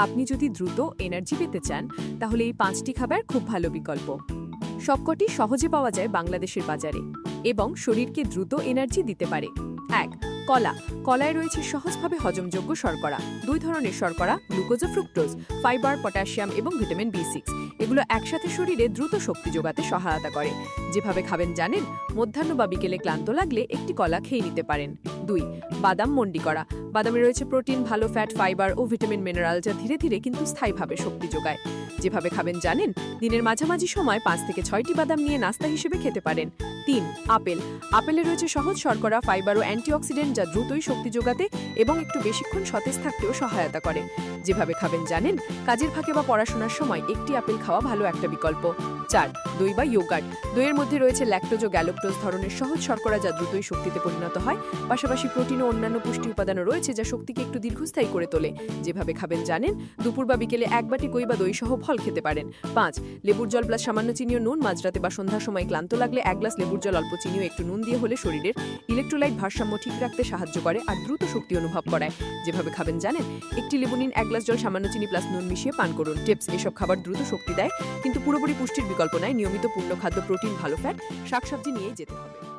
আপনি যদি দ্রুত এনার্জি পেতে চান, তাহলে এই পাঁচটি খাবার খুব ভালো বিকল্প। সবকটি সহজে পাওয়া যায় বাংলাদেশের বাজারে এবং শরীরকে দ্রুত এনার্জি দিতে পারে। এক, কলা। কলায় রয়েছে সহজভাবে হজমযোগ্য শর্করা। দুই ধরনের শর্করা, গ্লুকোজ ও ফ্রুক্টোজ, ফাইবার, পটাশিয়াম এবং ভিটামিন বি সিক্স। এগুলো একসাথে শরীরে দ্রুত শক্তি যোগাতে সহায়তা করে। যেভাবে খাবেন জানেন, মধ্যাহ্ন বা বিকেলে ক্লান্ত লাগলে একটি কলা খেয়ে নিতে পারেন। দুই, বাদাম মন্ডি করা। বাদামে রয়েছে প্রোটিন, ভালো ফ্যাট, ফাইবার ও ভিটামিন মিনারেল যা ধীরে ধীরে কিন্তু স্থায়ীভাবে শক্তি যোগায়। যেভাবে খাবেন জানেন, দিনের মাঝামাঝি সময় পাঁচ থেকে ছয়টি বাদাম নিয়ে নাস্তা হিসেবে খেতে পারেন। তিন, আপেল। আপেলে রয়েছে সহজ শর্করা, ফাইবার ও অ্যান্টিঅক্সিডেন্ট যা দ্রুতই শক্তি যোগাতে এবং একটু বেশিক্ষণ সতেজ থাকতেও সহায়তা করে। যেভাবে খাবেন জানেন, কাজের ফাঁকে বা পড়াশোনার সময় একটি আপেল খাওয়া ভালো একটা বিকল্প। চার, দই বা ইয়োগার্ট। দইয়ের মধ্যে রয়েছে ল্যাকটোজ ও গ্যালোক্টোজ ধরনের সহজ শর্করা যা দ্রুতই শক্তিতে পরিণত হয়। পাশাপাশি প্রোটিন ও অন্যান্য পুষ্টি উপাদানও রয়েছে যা শক্তিকে একটু দীর্ঘস্থায়ী করে তোলে। যেভাবে খাবেন জানেন, দুপুর বা বিকেলে এক বাটি কই বা দই সহ ফল খেতে পারেন। পাঁচ, লেবুর জল প্লাস সামান্য চিনি ও নুন মাঝরাতে বা সন্ধ্যার সময় ক্লান্ত লাগলে এক গ্লাস লেবুর জল, অল্প চিনি ও একটু নুন দিয়ে হলে শরীরের ইলেকট্রোলাইট ভারসাম্য ঠিক রাখতে সাহায্য করে আর দ্রুত শক্তি অনুভব করায়। যেভাবে খাবেন জানেন? একটি লেবু নিন এক গ্লাস জল, সামান্য চিনি প্লাস নুন মিশিয়ে পান করুন। টিপস, এসব খাবার দ্রুত শক্তি দেয়, কিন্তু পুরোপুরি পুষ্টির বিকল্প নয় নিয়মিত পূর্ণ খাদ্য, প্রোটিন, ভালো ফ্যাট শাকসবজি নিয়েই যেতে হবে।